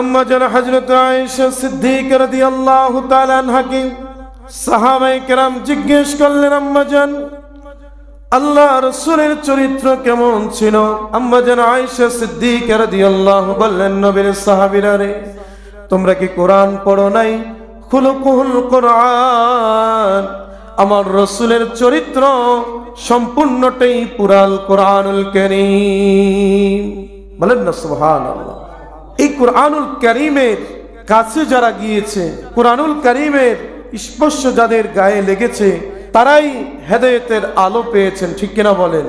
আম্মা যেন হজরত সিদ্দিক রাদিয়াল্লাহু তাআলা আনহাকে সাহাবায়ে কেরাম জিজ্ঞেস করলেন, আম্মা জান আল্লাহ রসুলের চরিত্র কেমন ছিল? আম্মা যেন আয়েশা সিদ্দিক রাদিয়াল্লাহু বললেন, নবীর সাহাবীরা রে, তোমরা কি কোরআন পড়ো নাই? খুলুকুল কোরআন। আমার রসুলের চরিত্র সম্পূর্ণটাই পুরাল কোরআনুল কারীম। বলেন না, সুবহানাল্লাহ। এই কোরআনুল করিমের কাছে যারা গিয়েছে, কোরআনুল করিমের স্পর্শ যাদের গায়ে লেগেছে, তারাই হেদায়েতের আলো পেয়েছেন, ঠিক কিনা বলেন?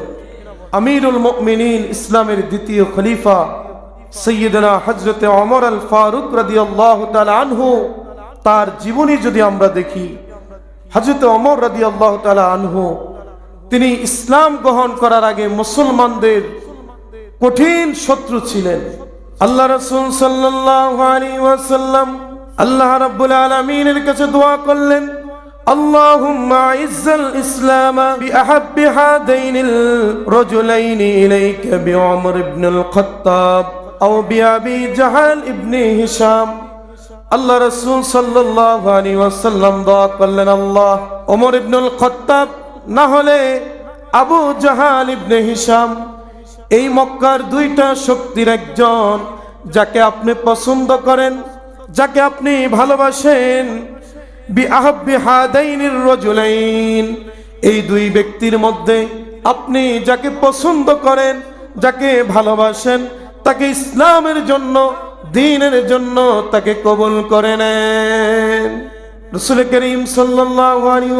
আমিরুল মুমিনিন ইসলামের দ্বিতীয় খলিফা সৈয়দনা হজরতে অমর আল ফারুক রাদিয়াল্লাহু তাআলা আনহু, তার জীবনী যদি আমরা দেখি হজরত অমর রাদিয়াল্লাহু তাআলা আনহু, তিনি ইসলাম গ্রহণ করার আগে মুসলমানদের কঠিন শত্রু ছিলেন। আল্লাহ রসুল সাল্লাল্লাহু আলাইহি ওয়াসাল্লাম আল্লাহ রাব্বুল আলামিনের কাছে দোয়া করলেন اللهم اعز الاسلام باحب هذين الرجلين اليك بعمر بن الخطاب او بابي جهل ابن هشام আল্লাহ রসুল সাল্লাল্লাহু আলাইহি ওয়াসাল্লাম দোয়া করলেন আল্লাহ ওমর ইবনুল খত্তাব না হলে আবু জাহাল ইবনে হিশাম এই মক্কার দুইটা শক্তির একজন যাকে আপনি পছন্দ করেন, যাকে আপনি ভালোবাসেন এই দুই ব্যক্তির মধ্যে আপনি যাকে পছন্দ করেন, যাকে ভালোবাসেন, তাকে ইসলামের জন্য, দিনের জন্য তাকে কবল করে নেন। রসুল করিম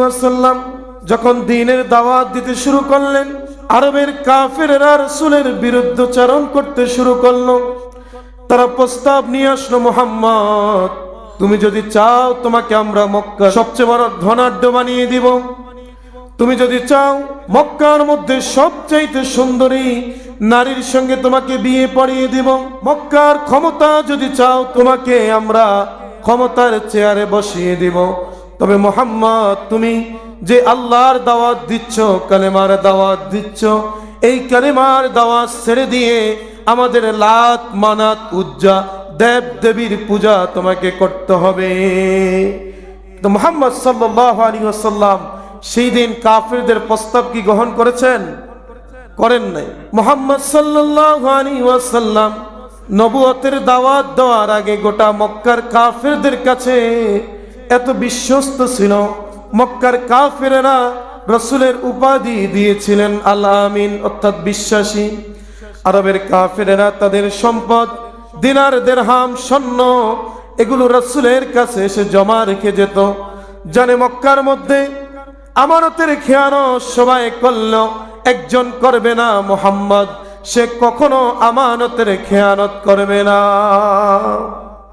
ওয়াসাল্লাম যখন দিনের দাওয়াত দিতে শুরু করলেন, আরবের কাফেররা রসুলের বিরুদ্ধচারণ করতে শুরু করল। তারা প্রস্তাব নিয়ে আসলো, মোহাম্মদ, তুমি যদি চাও তোমাকে আমরা মক্কা সবচেয়ে বড় ধনাঢ্য বানিয়ে দিব। তুমি যদি চাও মক্কার মধ্যে সবচাইতে সুন্দরী নারীর সঙ্গে তোমাকে বিয়ে পড়িয়ে দিব। মক্কার ক্ষমতা যদি চাও তোমাকে আমরা ক্ষমতার চেয়ারে বসিয়ে দিব। তবে মোহাম্মদ, তুমি যে আল্লাহর দাওয়াত দিচ্ছ, কালেমার দাওয়াত দিচ্ছ, এই কালেমার দাওয়াত ছেড়ে দিয়ে আমাদের লাত মানাত উজ্জা দেব দেবীর পূজা তোমাকে করতে হবে। তো মোহাম্মদ সাল্লাহ আলী সেই দিন কাফিরদের প্রস্তাব কি গ্রহণ করেছেন? করেন নাই। মোহাম্মদ সাল্লাহ আলী ওয়াসাল্লাম নবুয়তের দাওয়াত দেওয়ার আগে গোটা মক্কার কাফেরদের কাছে এত বিশ্বস্ত ছিল। মক্কার কাফেরেরা রসুলের উপাধি দিয়েছিলেন আল্লাহ আমিন, অর্থাৎ বিশ্বাসী। আরবের কাফেরেরা তাদের সম্পদ, দিনার দেরহাম স্বর্ণ, এগুলো রসুলের কাছে এসে জমা রেখে যেত। জানে মক্কার মধ্যে আমানতের খেয়ানো সবাই করল, একজন করবে না মোহাম্মদ, সে কখনো আমানতের খেয়ানত করবে না।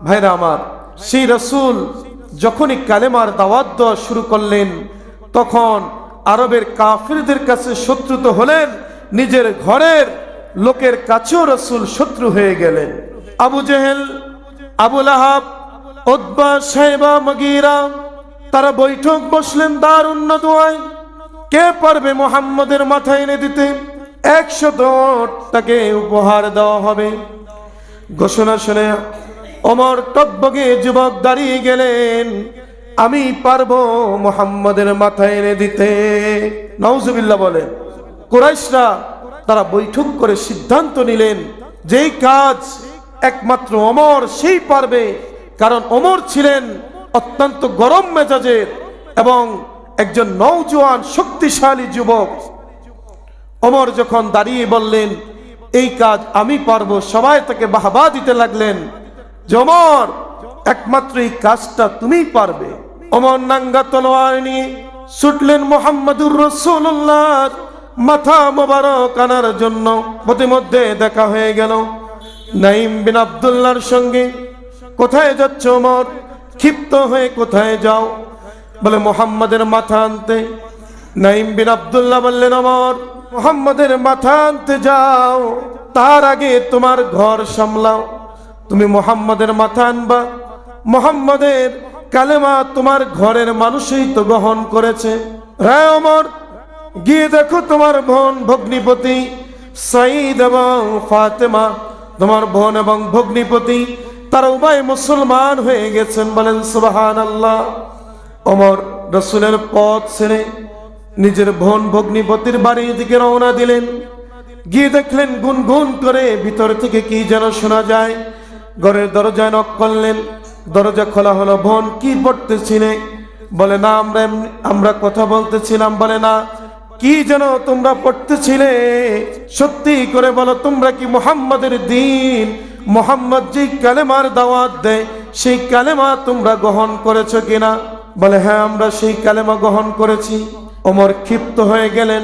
ভাইরা আমার, সেই রসুল যখনই কালেমার দাওয়াত দেওয়া শুরু করলেন, তখন আরবের কাফিরদের কাছে শত্রুত হলেন, নিজের ঘরের লোকের কাছেও রসুল শত্রু হয়ে গেলেন। আবু জেহেল আবুল আহাব ওদ্বা সাহেবা মগিরা, তারা বৈঠক বসলেন দার উন্নত কে পারবে মোহাম্মদের মাথায় এনে দিতে? একশো তাকে উপহার দেওয়া হবে। ঘোষণা শুনে অমর টকবগে যুবক দাঁড়িয়ে গেলেন। আমি পারব মোহাম্মদের মাথায় এনে দিতে। নওজুবিল্লাহ বলেন, কুরাইশরা তারা বৈঠক করে সিদ্ধান্ত নিলেন যেই কাজ একমাত্র অমর সেই পারবে, কারণ অমর ছিলেন অত্যন্ত গরম মেজাজের এবং একজন নৌজওয়ান শক্তিশালী যুবক। অমর যখন দাঁড়িয়ে বললেন, এই কাজ আমি পারব সবাই তাকে বাহবা দিতে লাগলেন জমর একমাত্র এই কাজটা তুমি পারবে। অমর নাঙ্গা তলোয়ার নিয়ে ছুটলেন মোহাম্মদুর রসুল্লাহ মাথা মোবারক আনার জন্য প্রতিমধ্যে দেখা হয়ে গেল। নাইম বিন আবদুল্লাহর সঙ্গে, কোথায় যাচ্ছ মর ক্ষিপ্ত হয়ে কোথায় যাও? বলে মোহাম্মদের মাথা আনতে। নাইম বিন আবদুল্লাহ বললেন অমর মোহাম্মদের মাথা আনতে যাও। তার আগে তোমার ঘর সামলাও। তুমি মোহাম্মদের মাথা আনবা। মোহাম্মদের কালেমা তোমার ঘরের মানুষই তো গ্রহণ করেছে। রায় অমর গিয়ে দেখো তোমার বোন ভগ্নিপতি সঈদ এবং ফাতেমা। তোমার বোন এবং ভগ্নিপতি, তারা উভয় মুসলমান হয়ে গেছেন বলেন সুবাহান আল্লাহ অমর রসুলের পথ ছেড়ে নিজের বোন ভগ্নিপতির বাড়ির দিকে রওনা দিলেন। গিয়ে দেখলেন গুনগুন করে ভিতর থেকে কি যেন শোনা যায়। ঘরের দরজায় নক করলেন। দরজা খোলা হলো, বোন, কি পড়তেছিলে? বলে, না, আমরা আমরা কথা বলতেছিলাম। বলে, না কি যেন তোমরা পড়তেছিলে? সত্যি করে বলো, তোমরা কি মোহাম্মদের দিন? মোহাম্মদ যে কালেমার দাওয়াত দেয়, সেই কালেমা তোমরা গ্রহণ করেছ কিনা? বলে হ্যাঁ আমরা সেই কালেমা গ্রহণ করেছি। ওমর ক্ষিপ্ত হয়ে গেলেন।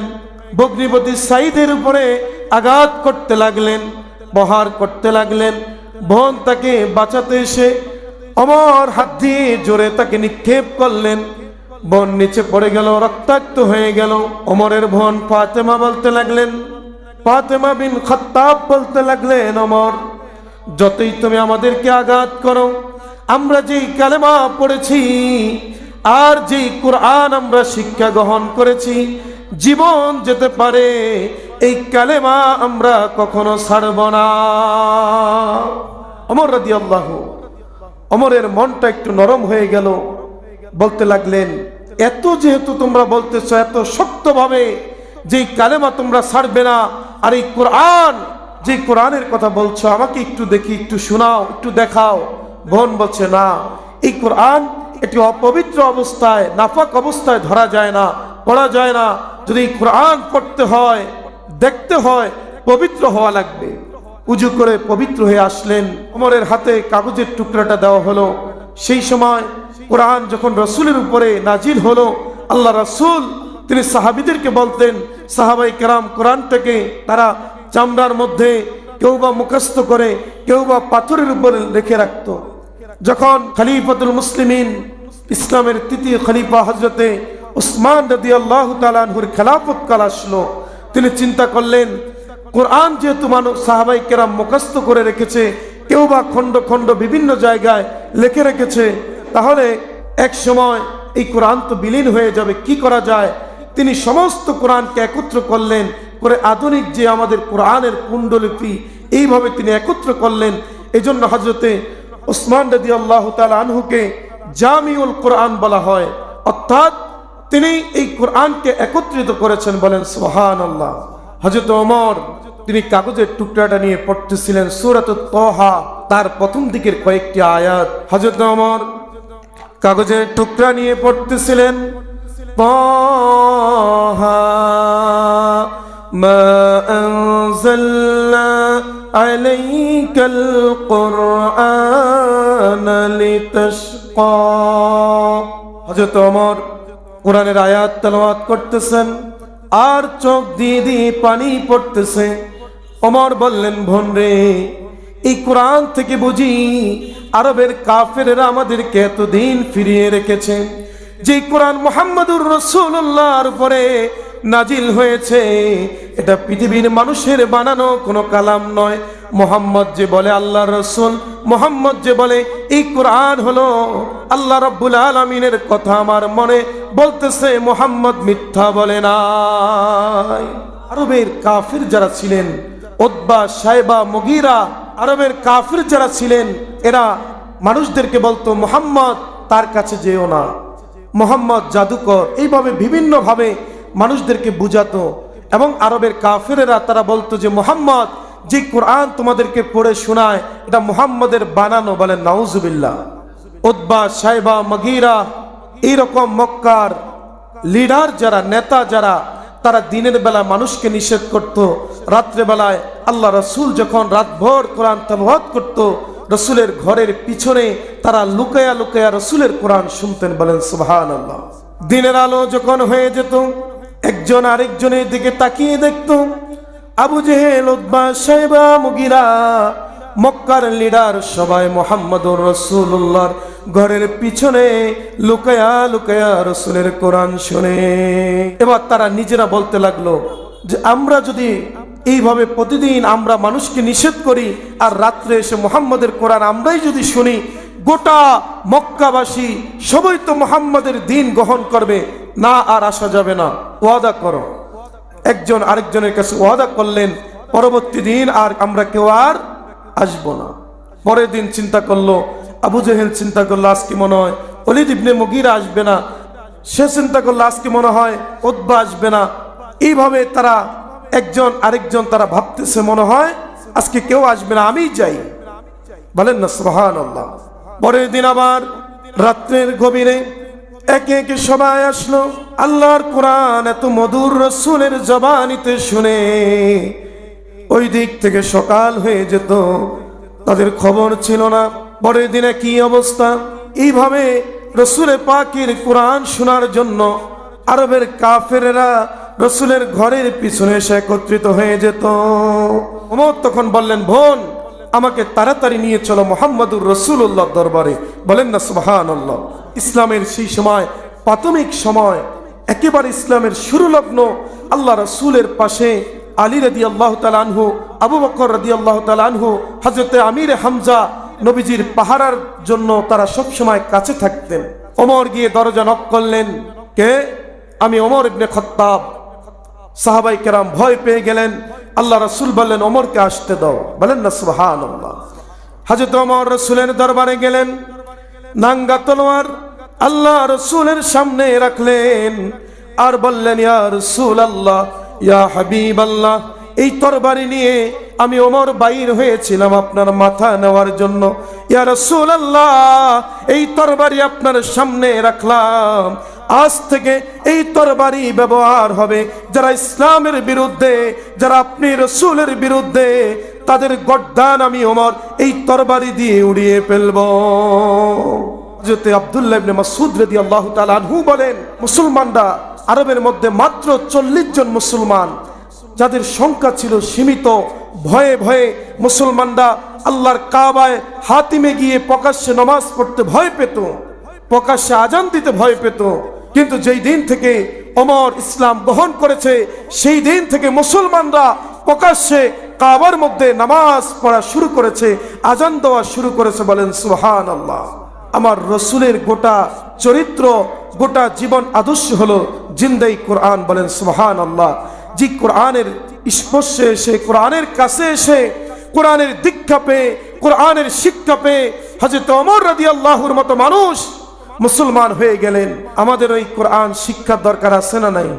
বগ্নিপতি সাইদের উপরে আঘাত করতে লাগলেন, বহার করতে লাগলেন। বোন তাকে বাঁচাতে এসে অমর হাত দিয়ে জোরে তাকে নিক্ষেপ করলেন। বোন নিচে পড়ে গেল, রক্তাক্ত হয়ে গেল। অমরের বোন ফাতেমা বলতে লাগলেন, ফাতেমা বিন খত্তাব বলতে লাগলেন অমর যতই তুমি আমাদেরকে আঘাত করো, আমরা যেই কালেমা পড়েছি আর যেই কোরআন আমরা শিক্ষা গ্রহণ করেছি, জীবন যেতে পারে, এই কালেমা আমরা কখনো ছাড়ব না। অমর রাদি আল্লাহ অমরের মনটা একটু নরম হয়ে গেল। বলতে লাগলেন, এত যেহেতু তোমরা বলতেছো, এত শক্তভাবে যেই কালেমা তোমরা ছাড়বে না, আর এই কোরআন, যে কোরআনের কথা বলছো, আমাকে একটু দেখি, একটু শোনাও, একটু দেখাও। বোন বলছে, না, এই কোরআন এটি অপবিত্র অবস্থায়, নাফাক অবস্থায় ধরা যায় না, পড়া যায় না। যদি কোরআন পড়তে হয়, দেখতে হয়, পবিত্র হওয়া লাগবে। উজু করে পবিত্র হয়ে আসলেন। ওমরের হাতে কাগজের টুকরাটা দেওয়া হলো। সেই সময় কোরআন যখন রসুলের উপরে নাজিল হলো, আল্লাহ রসুল, তিনি সাহাবিদেরকে বলতেন, সাহাবাই কেরাম কোরআনটাকে তারা চামড়ার মধ্যে কেউ বা মুখস্থ করে কেউ বা পাথরের উপরে রেখে রাখত। যখন খলিফাতুল মুসলিমিন, ইসলামের তৃতীয় খলিফা হজরতে উসমান রদি আল্লাহ তালানহুর খেলাফত কাল আসলো। তিনি চিন্তা করলেন, কোরআন যেহেতু মানুষ, সাহাবাই কেরাম মুখস্থ করে রেখেছে কেউ বা খণ্ড খণ্ড বিভিন্ন জায়গায় লেখে রেখেছে তাহলে এক সময় এই কোরআন তো বিলীন হয়ে যাবে, কি করা যায়? তিনি সমস্ত কোরআনকে একত্র করলেন, করে আধুনিক যে আমাদের কোরআনের কুণ্ডলিপি, এইভাবে তিনি একত্র করলেন। এই জন্য হজরতে ওসমান রদি আল্লাহ আনহুকে জামিউল কোরআন বলা হয়। অর্থাৎ তিনি এই কোরআনকে একত্রিত করেছেন বলেন সোহান আল্লাহ হজরত ওমর, তিনি কাগজের টুকরাটা নিয়ে পড়তেছিলেন সুরাত তহা তার প্রথম দিকের কয়েকটি আয়াত। হজরত ওমর কাগজের টুকরা নিয়ে পড়তেছিলেন। আলাইকাল কোরআন লিতাশকা। হযরত ওমর কোরআনের আয়াত তেলাওয়াত করতেছেন, আর চোখ দিয়ে দিয়ে পানি পড়তেছে। অমর বললেন ভন রে এই কোরআন থেকে বুঝি আরবের কাফেরেরা আমাদেরকে এতদিন ফিরিয়ে রেখেছে। যে কোরআন মোহাম্মদুর রসুল্লাহর উপরে নাজিল হয়েছে, এটা পৃথিবীর মানুষের বানানো কোনো কালাম নয়। মোহাম্মদ যে বলে আল্লাহ রসুল, মোহাম্মদ যে বলে এই কোরআন হলো আল্লাহ রব্বুল আলমিনের কথা আমার মনে বলতেছে, মোহাম্মদ মিথ্যা বলে নাই। আরবের কাফির যারা ছিলেন ওদ্বা সাহেবা মগিরা আরবের কাফির যারা ছিলেন, এরা মানুষদেরকে বলতো, মোহাম্মদ তার কাছে যেও না। মোহাম্মদ জাদুকর। এইভাবে বিভিন্নভাবে মানুষদেরকে বুঝাতো। এবং আরবের কাফেরেরা তারা বলতো যে, মোহাম্মদ, যে কোরআন তোমাদেরকে পড়ে শোনায়, এটা মোহাম্মদের বানানো। বলেন নাউজুবিল্লাহ। ওদ্বা সাহেবা মগিরা, এইরকম মক্কার লিডার যারা, নেতা যারা, তারা দিনের বেলা মানুষকে নিষেধ করত। রাত্রে বেলায় আল্লাহ রসুল যখন রাতভর কোরআন তালওয়াত করত, রসুলের ঘরের পিছনে তারা লুকায়া লুকায়া রসুলের কোরআন শুনতেন, বলেন সুবহান আল্লাহ দিনের আলো যখন হয়ে যেত, একজন আরেকজনের দিকে তাকিয়ে দেখত। আবু জেহেল মুগিরা, মক্কার লিডার সবাই মোহাম্মদুর রসুল্লাহর ঘরের পিছনে লুকায়া লুকায়া রসুলের কোরআন শুনে। এবার তারা নিজেরা বলতে লাগল যে, আমরা যদি এইভাবে প্রতিদিন আমরা মানুষকে নিষেধ করি, আর রাত্রে এসে মোহাম্মদের কোরআন আমরাই যদি শুনি, গোটা মক্কাবাসী সবাই তো মোহাম্মদের দিন গ্রহণ করবে, না আর আসা যাবে না। ওয়াদা করো। একজন আরেকজনের কাছে ওয়াদা করলেন, পরবর্তী দিন আর আমরা কেউ আর আসব না। পরের দিন চিন্তা করল, আবু জেহেল চিন্তা করল আজকে মনে হয়? অলিদ ইবনে মুগিরা আসবে না। সে চিন্তা করল আজকে মনে হয়? ওদ্বা আসবে না। এইভাবে তারা একজন আরেকজন তারা ভাবতেছে মনে হয়, আজকে কেউ আসবে না আমি যাই। বলেন না সুহান পরের দিন আবার রাত্রের গভীরে একে একে সবাই আসলো, আল্লাহর কোরআন এত মধুর রসুলের জবানিতে শুনে। ওই দিক থেকে সকাল হয়ে যেত, তাদের খবর ছিল না। পরের দিনে কি অবস্থা? এইভাবে রসুলে পাকির কোরআন শোনার জন্য আরবের কাফেরেরা রসুলের ঘরের পিছনে এসে একত্রিত হয়ে যেত। ওমর তখন বললেন, বোন, আমাকে তাড়াতাড়ি নিয়ে চলো মোহাম্মদুর রসুল্লাহ দরবারে। বলেন না সুবাহান ইসলামের সেই সময়, প্রাথমিক সময়, একেবারে ইসলামের শুরু লগ্ন আল্লাহ রসুলের পাশে আলী রদি আল্লাহ আনহু, আবু বকর রদি আল্লাহ আনহু হজরতে আমির হামজা নবীজির পাহারার জন্য তারা সবসময় কাছে থাকতেন। ওমর গিয়ে দরজা নক করলেন, কে? আমি ওমর ইবনে খত্তাব। সাহাবাই কেরাম ভয় পেয়ে গেলেন। আল্লাহ রসুল বললেন, ওমরকে আসতে দাও। বলেন না সুহান হাজরত ওমর রসুলের দরবারে গেলেন। নাঙ্গা তলোয়ার আল্লাহ রসুলের সামনে রাখলেন। আর বললেন, ইয়া রসুল আল্লাহ ইয়া হাবিব আল্লাহ এই তরবারি নিয়ে আমি ওমর বাইর হয়েছিলাম আপনার মাথা নেওয়ার জন্য। ইয়া রসুল আল্লাহ এই তরবারি আপনার সামনে রাখলাম। আজ থেকে এই তরবারি ব্যবহার হবে। যারা ইসলামের বিরুদ্ধে, যারা আপনি রসুলের বিরুদ্ধে, তাদের গড্ডান আমি, ওমর, এই তরবারি দিয়ে উড়িয়ে ফেলব। হযরতে আব্দুল্লাহ বলেন, মুসলমানরা আরবের মধ্যে মাত্র মুসলমান, যাদের সংখ্যা ছিল সীমিত। ভয়ে ভয়ে মুসলমানরা আল্লাহর কাবায় হাতিমে গিয়ে প্রকাশ্যে নমাজ পড়তে ভয় পেত। প্রকাশ্যে আজান দিতে ভয় পেত। কিন্তু যেই দিন থেকে অমর ইসলাম গ্রহণ করেছে, সেই দিন থেকে মুসলমানরা প্রকাশ্যে কাবার মধ্যে নামাজ পড়া শুরু করেছে, আজান দেওয়া শুরু করেছে বলেন সুহান আল্লাহ আমার রসুলের গোটা চরিত্র, গোটা জীবন আদর্শ হলো জিন্দাই কোরআন বলেন সুহান আল্লাহ যে কোরআনের স্পর্শে এসে, কোরআনের কাছে এসে, কোরআনের দীক্ষা পেয়ে, কোরআনের শিক্ষা পেয়ে হজরত অমর রাদি আল্লাহর মতো মানুষ মুসলমান হয়ে গেলেন। আমাদের ওই কোরআন শিক্ষার দরকার আছে না নাই?